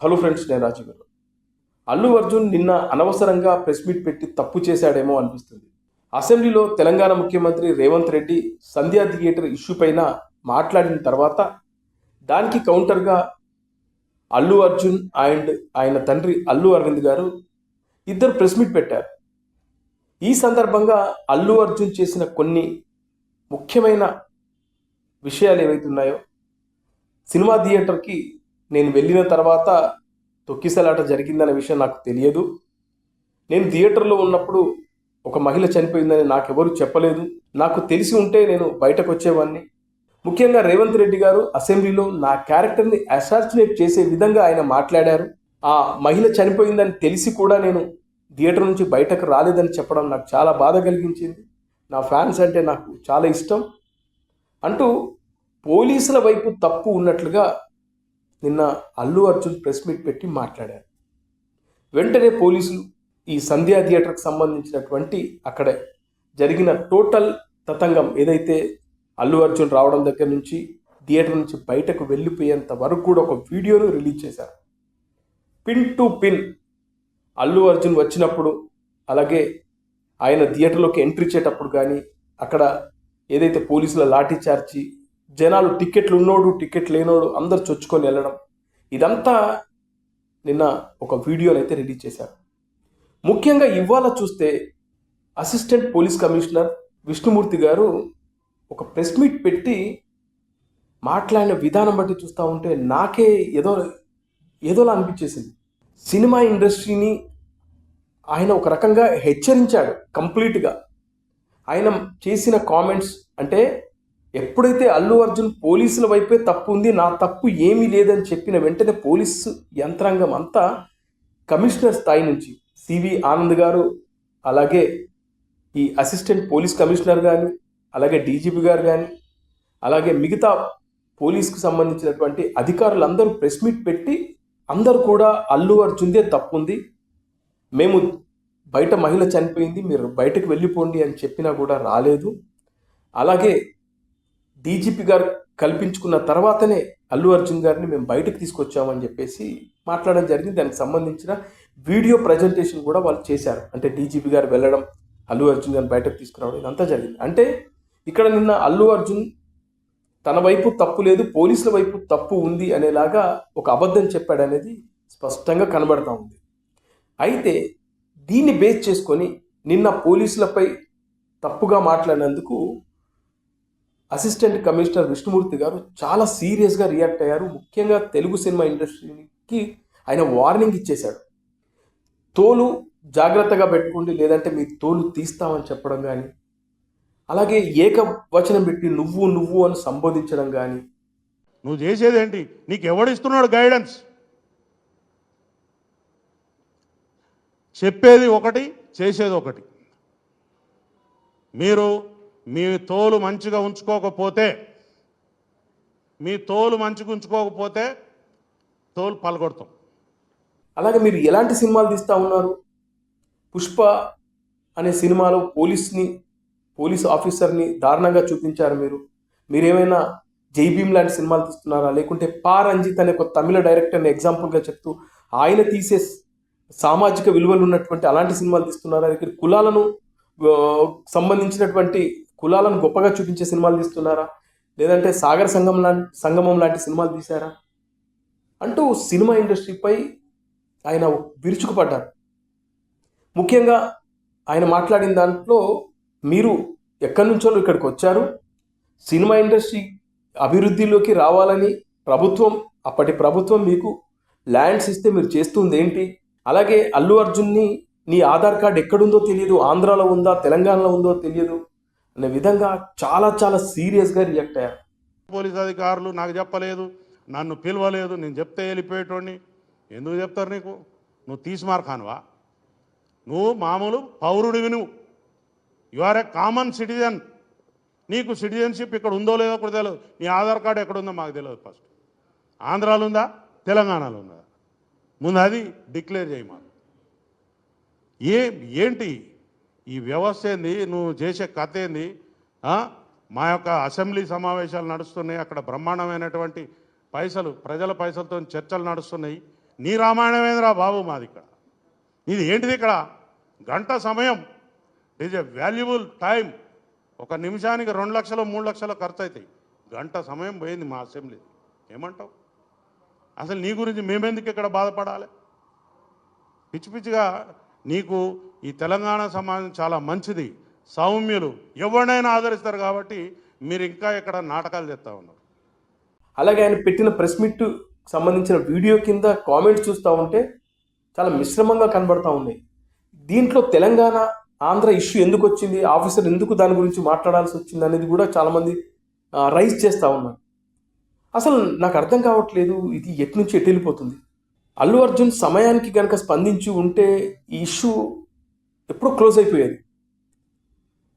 Hello friends నేను రాజు గారు. అల్లు అర్జున్ నిన్న అనవసరంగా ప్రెస్ మీట్ పెట్టి తప్పు చేశాడేమో అనిపిస్తుంది. అసెంబ్లీలో తెలంగాణ ముఖ్యమంత్రి రేవంత్ రెడ్డి సంధ్యా థియేటర్ ఇష్యూ పైన మాట్లాడిన తర్వాత దానికి కౌంటర్గా అల్లు అర్జున్ అండ్ ఆయన తండ్రి అల్లు అరవింద్ గారు ఇద్దరు ప్రెస్ మీట్ పెట్టారు. ఈ సందర్భంగా అల్లు అర్జున్ చేసిన కొన్ని ముఖ్యమైన విషయాలు ఏవైతే ఉన్నాయో సినిమా థియేటర్కి నేను వెళ్ళిన తర్వాత తొక్కిసలాట జరిగిందనే విషయం నాకు తెలియదు. నేను థియేటర్లో ఉన్నప్పుడు ఒక మహిళ చనిపోయిందని నాకెవరు చెప్పలేదు. నాకు తెలిసి ఉంటే నేను బయటకు వచ్చేవాడిని ముఖ్యంగా రేవంత్ రెడ్డి గారు అసెంబ్లీలో నా క్యారెక్టర్ని అసార్చినేట్ చేసే విధంగా ఆయన మాట్లాడారు. ఆ మహిళ చనిపోయిందని తెలిసి కూడా నేను థియేటర్ నుంచి బయటకు రాలేదని చెప్పడం నాకు చాలా బాధ కలిగించింది. నా ఫ్యాన్స్ అంటే నాకు చాలా ఇష్టం. అంటూ పోలీసుల వైపు తప్పు ఉన్నట్లుగా నిన్న అల్లు అర్జున్ ప్రెస్ మీట్ పెట్టి మాట్లాడారు. వెంటనే పోలీసులు ఈ సంధ్యా థియేటర్కి సంబంధించినటువంటి అక్కడ జరిగిన టోటల్ తతంగం ఏదైతే అల్లు అర్జున్ రావడం దగ్గర నుంచి థియేటర్ నుంచి బయటకు వెళ్ళిపోయేంత వరకు కూడా ఒక వీడియోను రిలీజ్ చేశారు. Pin to pin Allu Arjun వచ్చినప్పుడు అలాగే ఆయన థియేటర్లోకి ఎంట్రీ ఇచ్చేటప్పుడు కానీ అక్కడ ఏదైతే పోలీసుల లాఠీ చార్జి జనాలు టికెట్లు ఉన్నోడు టికెట్ లేనోడు అందరు చొచ్చుకొని వెళ్ళడం. ఇదంతా నిన్న ఒక వీడియోని అయితే రిలీజ్ చేశారు. ముఖ్యంగా ఇవాళ చూస్తే అసిస్టెంట్ పోలీస్ కమిషనర్ విష్ణుమూర్తి గారు ఒక ప్రెస్ మీట్ పెట్టి మాట్లాడిన విధానం బట్టి చూస్తూ ఉంటే నాకే ఏదో ఏదోలా అనిపించేసింది. సినిమా ఇండస్ట్రీని ఆయన ఒక రకంగా హెచ్చరించాడు కంప్లీట్గా. ఆయన చేసిన కామెంట్స్ అంటే ఎప్పుడైతే అల్లు అర్జున్ పోలీసుల వైపే తప్పు ఉంది నా తప్పు ఏమీ లేదని చెప్పిన వెంటనే పోలీసు యంత్రాంగం అంతా కమిషనర్ స్థాయి నుంచి సివి ఆనంద్ గారు అలాగే ఈ అసిస్టెంట్ పోలీస్ కమిషనర్ కానీ అలాగే డీజీపీ గారు కానీ అలాగే మిగతా పోలీస్కి సంబంధించినటువంటి అధికారులందరూ ప్రెస్ మీట్ పెట్టి అందరూ కూడా అల్లు అర్జున్దే తప్పు ఉంది. మేము బయట మహిళ చనిపోయింది మీరు బయటకు వెళ్ళిపోండి అని చెప్పినా కూడా రాలేదు. అలాగే డీజీపీ గారు కల్పించుకున్న తర్వాతనే అల్లు అర్జున్ గారిని మేము బయటకు తీసుకొచ్చామని చెప్పేసి మాట్లాడడం జరిగింది. దానికి సంబంధించిన వీడియో ప్రజెంటేషన్ కూడా వాళ్ళు చేశారు. అంటే డీజీపీ గారు వెళ్ళడం అల్లు అర్జున్ గారిని బయటకు తీసుకురావడం ఇదంతా జరిగింది. అంటే ఇక్కడ నిన్న అల్లు అర్జున్ తన వైపు తప్పు లేదు పోలీసుల వైపు తప్పు ఉంది అనేలాగా ఒక అబద్ధం చెప్పాడు అనేది స్పష్టంగా కనబడతా ఉంది. అయితే దీన్ని బేస్ చేసుకొని నిన్న పోలీసులపై తప్పుగా మాట్లాడినందుకు అసిస్టెంట్ కమిషనర్ విష్ణుమూర్తి గారు చాలా సీరియస్గా రియాక్ట్ అయ్యారు. ముఖ్యంగా తెలుగు సినిమా ఇండస్ట్రీకి ఆయన వార్నింగ్ ఇచ్చేశాడు. తోలు జాగ్రత్తగా పెట్టుకోండి లేదంటే మీ తోలు తీస్తామని చెప్పడం కానీ అలాగే ఏకవచనం పెట్టి నువ్వు నువ్వు అని సంబోధించడం కానీ నువ్వు చేసేదేంటి? నీకు ఎవడిస్తున్నాడు గైడెన్స్ చెప్పేది ఒకటి చేసేది ఒకటి. మీరు మీ తోలు మంచిగా ఉంచుకోకపోతే మీ తోలు మంచిగా ఉంచుకోకపోతే తోలు పలగొడతాం. అలాగే మీరు ఎలాంటి సినిమాలు తీస్తూ ఉన్నారు? పుష్ప అనే సినిమాలో పోలీస్ని పోలీస్ ఆఫీసర్ని దారుణంగా చూపించారు మీరు. మీరేమైనా జైభీమ్ లాంటి సినిమాలు తీస్తున్నారా? లేకుంటే పా రంజిత్ అనే ఒక తమిళ డైరెక్టర్ని ఎగ్జాంపుల్గా చెప్తూ ఆయన తీసే సామాజిక విలువలు ఉన్నటువంటి అలాంటి సినిమాలు తీస్తున్నారా? ఇక్కడ కులాలను సంబంధించినటువంటి కులాలను గొప్పగా చూపించే సినిమాలు తీస్తున్నారా? లేదంటే సాగర సంగం లాంటి సంగమం లాంటి సినిమాలు తీశారా? అంటూ సినిమా ఇండస్ట్రీపై ఆయన విరుచుకుపడ్డారు. ముఖ్యంగా ఆయన మాట్లాడిన దాంట్లో మీరు ఎక్కడి నుంచో ఇక్కడికి వచ్చారు. సినిమా ఇండస్ట్రీ అభివృద్ధిలోకి రావాలని ప్రభుత్వం అప్పటి ప్రభుత్వం మీకు ల్యాండ్స్ ఇస్తే మీరు చేస్తుంది ఏంటి? అలాగే అల్లు అర్జున్ని నీ ఆధార్ కార్డ్ ఎక్కడుందో తెలియదు. ఆంధ్రాలో ఉందా? తెలంగాణలో ఉందో తెలియదు. అనే విధంగా చాలా చాలా సీరియస్గా రియాక్ట్ అయ్యారు. పోలీస్ అధికారులు నాకు చెప్పలేదు నన్ను పిలవలేదు నేను చెప్తే వెళ్ళిపోయేటోడిని. ఎందుకు చెప్తారు నీకు? నువ్వు తీసిమార్ ఖాన్వా నువ్వు మామూలు పౌరుడివి నువ్వు. You are a common citizen నీకు సిటిజన్షిప్ ఇక్కడ ఉందో లేదో కూడా తెలియదు. నీ ఆధార్ కార్డు ఎక్కడ ఉందో మాకు తెలియదు ఫస్ట్ ఆంధ్రాలో ఉందా? తెలంగాణలో ఉందా? ముందు అది డిక్లేర్ చేయి మాకు ఏ ఏంటి? ఈ వ్యవస్థ ఏంది? నువ్వు చేసే కథ ఏంది? మా యొక్క అసెంబ్లీ సమావేశాలు నడుస్తున్నాయి. అక్కడ బ్రహ్మాండమైనటువంటి పైసలు ప్రజల పైసలతో చర్చలు నడుస్తున్నాయి. నీ రామాయణమేంద్రా బాబు మాది ఇక్కడ ఇది ఏంటిది ఇక్కడ? గంట సమయం. ఈజ్ ఎ వాల్యుబుల్ టైం ఒక నిమిషానికి రెండు లక్షలు మూడు లక్షలు ఖర్చు అవుతాయి గంట సమయం పోయింది మా అసెంబ్లీ ఏమంటావు? అసలు నీ గురించి మేమెందుకు ఇక్కడ బాధపడాలి? పిచ్చి పిచ్చిగా నీకు ఈ తెలంగాణ సమాజం చాలా మంచిది. సౌమ్యులు. ఎవరినైనా ఆదరిస్తారు కాబట్టి మీరు ఇంకా ఇక్కడ నాటకాలు తెస్తా ఉన్నారు. అలాగే ఆయన పెట్టిన ప్రెస్ మీట్ సంబంధించిన వీడియో కింద కామెంట్స్ చూస్తూ ఉంటే చాలా మిశ్రమంగా కనబడతా ఉన్నాయి. దీంట్లో తెలంగాణ ఆంధ్ర ఇష్యూ ఎందుకు వచ్చింది ఆఫీసర్ ఎందుకు దాని గురించి మాట్లాడాల్సి వచ్చింది అనేది కూడా చాలామంది రైజ్ చేస్తూ ఉన్నారు. అసలు నాకు అర్థం కావట్లేదు ఇది ఎటు నుంచి ఎటు వెళ్ళిపోతుంది. అల్లు అర్జున్ సమయానికి కనుక స్పందించి ఉంటే ఈ ఇష్యూ ఎప్పుడో క్లోజ్ అయిపోయేది.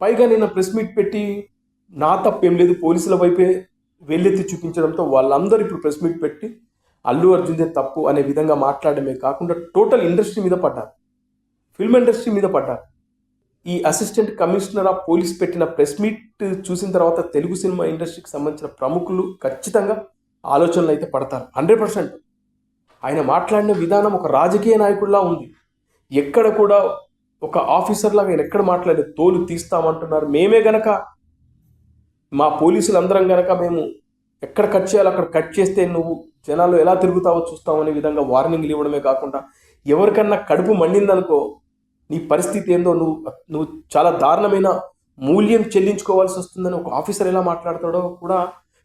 పైగా నిన్న ప్రెస్ మీట్ పెట్టి నా తప్పేం లేదు పోలీసుల వైపే వెళ్ళెత్తి చూపించడంతో వాళ్ళందరూ ఇప్పుడు ప్రెస్ మీట్ పెట్టి అల్లు అర్జున్దే తప్పు అనే విధంగా మాట్లాడమే కాకుండా టోటల్ ఇండస్ట్రీ మీద పడ్డారు. ఫిల్మ్ ఇండస్ట్రీ మీద పడ్డారు. ఈ అసిస్టెంట్ కమిషనర్ ఆఫ్ పోలీస్ పెట్టిన ప్రెస్ మీట్ చూసిన తర్వాత తెలుగు సినిమా ఇండస్ట్రీకి సంబంధించిన ప్రముఖులు ఖచ్చితంగా ఆలోచనలు అయితే పడతారు. Hundred percent. ఆయన మాట్లాడిన విధానం ఒక రాజకీయ నాయకుడిలా ఉంది. ఎక్కడ కూడా ఒక ఆఫీసర్ లాగా ఆయన ఎక్కడ మాట్లాడే తోలు తీస్తామంటున్నారు. మేమే గనక మా పోలీసులు అందరం గనక మేము ఎక్కడ కట్ చేయాలో అక్కడ కట్ చేస్తే నువ్వు జనాలు ఎలా తిరుగుతావో చూస్తామనే అనే విధంగా వార్నింగ్లు ఇవ్వడమే కాకుండా ఎవరికన్నా కడుపు మండిందనుకో నీ పరిస్థితి ఏందో నువ్వు నువ్వు చాలా దారుణమైన మూల్యం చెల్లించుకోవాల్సి వస్తుందని ఒక ఆఫీసర్ ఎలా మాట్లాడతాడో కూడా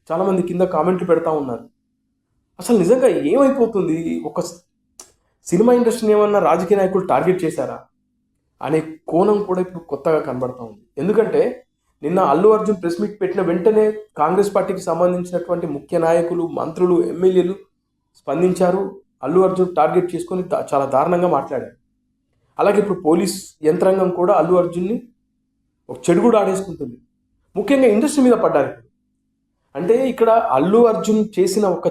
చాలామంది కింద కామెంట్లు పెడతా ఉన్నారు. అసలు నిజంగా ఏమైపోతుంది? ఒక సినిమా ఇండస్ట్రీని ఏమన్నా రాజకీయ నాయకులు టార్గెట్ చేశారా? అనే కోణం కూడా ఇప్పుడు కొత్తగా కనబడతా ఉంది. ఎందుకంటే నిన్న అల్లు అర్జున్ ప్రెస్ మీట్ పెట్టిన వెంటనే కాంగ్రెస్ పార్టీకి సంబంధించినటువంటి ముఖ్య నాయకులు మంత్రులు ఎమ్మెల్యేలు స్పందించారు. అల్లు అర్జున్ టార్గెట్ చేసుకొని చాలా దారుణంగా మాట్లాడారు. అలాగే ఇప్పుడు పోలీస్ యంత్రాంగం కూడా అల్లు అర్జున్ని ఒక చెడు కూడా ఆడేసుకుంటుంది. ముఖ్యంగా ఇండస్ట్రీ మీద పడ్డారు అంటే ఇక్కడ అల్లు అర్జున్ చేసిన ఒక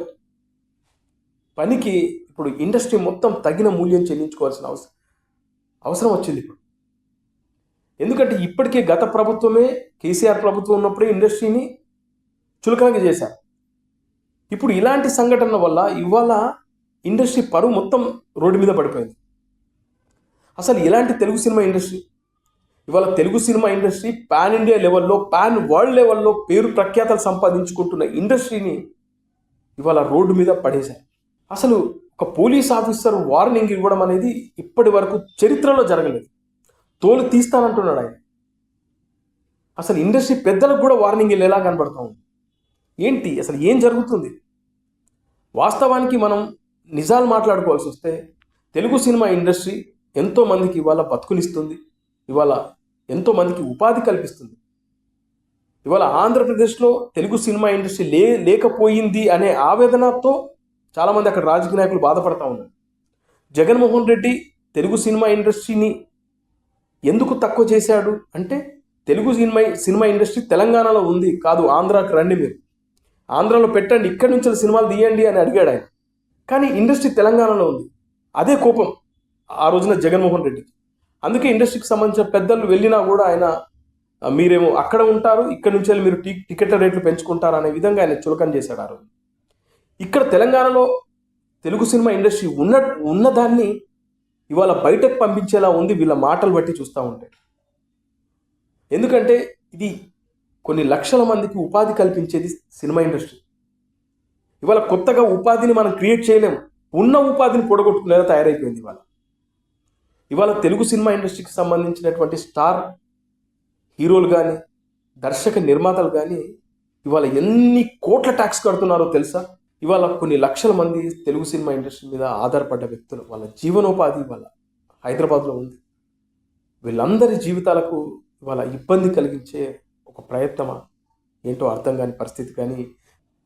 పనికి ఇప్పుడు ఇండస్ట్రీ మొత్తం తగిన మూల్యం చెల్లించుకోవాల్సిన అవసరం. అవసరం వచ్చింది ఇప్పుడు. ఎందుకంటే ఇప్పటికే గత ప్రభుత్వమే కేసీఆర్ ప్రభుత్వం ఉన్నప్పుడే ఇండస్ట్రీని చులకనగా చేశారు. ఇప్పుడు ఇలాంటి సంఘటనల వల్ల ఇవాళ ఇండస్ట్రీ పరువు మొత్తం రోడ్డు మీద పడిపోయింది. అసలు ఇలాంటి తెలుగు సినిమా ఇండస్ట్రీ ఇవాళ Telugu cinema industry pan India లెవెల్లో పాన్ వరల్డ్ లెవెల్లో పేరు ప్రఖ్యాతలు సంపాదించుకుంటున్న ఇండస్ట్రీని ఇవాళ రోడ్డు మీద పడేశారు. అసలు ఒక పోలీస్ ఆఫీసర్ వార్నింగ్ ఇవ్వడం అనేది ఇప్పటి వరకు చరిత్రలో జరగలేదు. తోలు తీస్తానంటున్నాడు ఆయన. అసలు ఇండస్ట్రీ పెద్దలకు కూడా వార్నింగ్ ఎలా కనబడతా ఉంది. ఏంటి? అసలు ఏం జరుగుతుంది? వాస్తవానికి మనం నిజాలు మాట్లాడుకోవాల్సి వస్తే తెలుగు సినిమా ఇండస్ట్రీ ఎంతోమందికి ఇవాళ బతుకునిస్తుంది. ఇవాళ ఎంతోమందికి ఉపాధి కల్పిస్తుంది. ఇవాళ ఆంధ్రప్రదేశ్లో తెలుగు సినిమా ఇండస్ట్రీ లే లేకపోయింది అనే ఆవేదనతో చాలామంది అక్కడ రాజకీయ నాయకులు బాధపడతా ఉన్నారు. జగన్మోహన్ రెడ్డి తెలుగు సినిమా ఇండస్ట్రీని ఎందుకు తక్కువ చేశాడు అంటే తెలుగు సినిమా సినిమా ఇండస్ట్రీ తెలంగాణలో ఉంది కాదు ఆంధ్రాకి రండి మీరు. ఆంధ్రాలో పెట్టండి ఇక్కడి నుంచి సినిమాలు తీయండి అని అడిగాడు ఆయన. కానీ ఇండస్ట్రీ తెలంగాణలో ఉంది. అదే కోపం ఆ రోజున జగన్మోహన్ రెడ్డికి అందుకే ఇండస్ట్రీకి సంబంధించిన పెద్దలు వెళ్ళినా కూడా ఆయన మీరేమో అక్కడ ఉంటారు ఇక్కడ నుంచి వెళ్ళి మీరు టి టికెట్ల రేట్లు పెంచుకుంటారు అనే విధంగా ఆయన చులకం చేశాడు ఆ రోజు. ఇక్కడ తెలంగాణలో తెలుగు సినిమా ఇండస్ట్రీ ఉన్న ఉన్నదాన్ని ఇవాళ బయటకు పంపించేలా ఉంది వీళ్ళ మాటలు బట్టి చూస్తూ ఉంటే. ఎందుకంటే ఇది కొన్ని లక్షల మందికి ఉపాధి కల్పించేది సినిమా ఇండస్ట్రీ. ఇవాళ కొత్తగా ఉపాధిని మనం క్రియేట్ చేయలేము ఉన్న ఉపాధిని పొడగొట్టుకునేలా తయారైపోయింది ఇవాళ. ఇవాళ తెలుగు సినిమా ఇండస్ట్రీకి సంబంధించినటువంటి స్టార్ హీరోలు కానీ దర్శక నిర్మాతలు కానీ ఇవాళ ఎన్ని కోట్ల ట్యాక్స్ కడుతున్నారో తెలుసా? ఇవాళ కొన్ని లక్షల మంది తెలుగు సినిమా ఇండస్ట్రీ మీద ఆధారపడ్డ వ్యక్తులు వాళ్ళ జీవనోపాధి ఇవాళ హైదరాబాద్లో ఉంది. వీళ్ళందరి జీవితాలకు ఇవాళ ఇబ్బంది కలిగించే ఒక ప్రయత్నమా? ఏంటో అర్థం కాని పరిస్థితి కానీ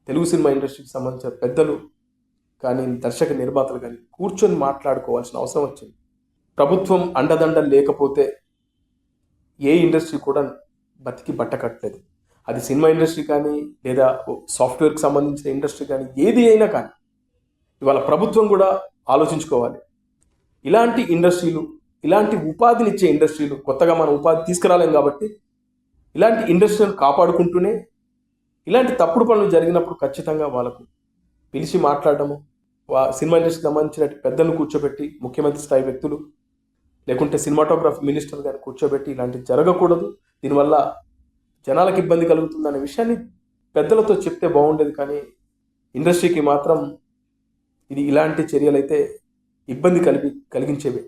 తెలుగు సినిమా ఇండస్ట్రీకి సంబంధించిన పెద్దలు కానీ దర్శక నిర్మాతలు కానీ కూర్చొని మాట్లాడుకోవాల్సిన అవసరం వచ్చింది. ప్రభుత్వం అండదండ లేకపోతే ఏ ఇండస్ట్రీ కూడా బతికి బట్ట కట్టలేదు. అది సినిమా ఇండస్ట్రీ కానీ లేదా సాఫ్ట్వేర్కి సంబంధించిన ఇండస్ట్రీ కానీ ఏది అయినా కానీ ఇవాళ ప్రభుత్వం కూడా ఆలోచించుకోవాలి. ఇలాంటి ఇండస్ట్రీలు ఇలాంటి ఉపాధినిచ్చే ఇండస్ట్రీలు కొత్తగా మనం ఉపాధి తీసుకురాలేం కాబట్టి ఇలాంటి ఇండస్ట్రీలను కాపాడుకుంటూనే ఇలాంటి తప్పుడు పనులు జరిగినప్పుడు ఖచ్చితంగా వాళ్ళకు పిలిచి మాట్లాడడము వా సినిమా ఇండస్ట్రీకి సంబంధించిన పెద్దలను కూర్చోబెట్టి ముఖ్యమంత్రి స్థాయి వ్యక్తులు లేకుంటే సినిమాటోగ్రఫీ మినిస్టర్ గారిని కూర్చోబెట్టి ఇలాంటివి జరగకూడదు. దీనివల్ల జనాలకు ఇబ్బంది కలుగుతుందనే విషయాన్ని పెద్దలతో చెప్తే బాగుండేది కానీ ఇండస్ట్రీకి మాత్రం ఇది ఇలాంటి చర్యలైతే ఇబ్బంది కలిగి కలిగించేవే.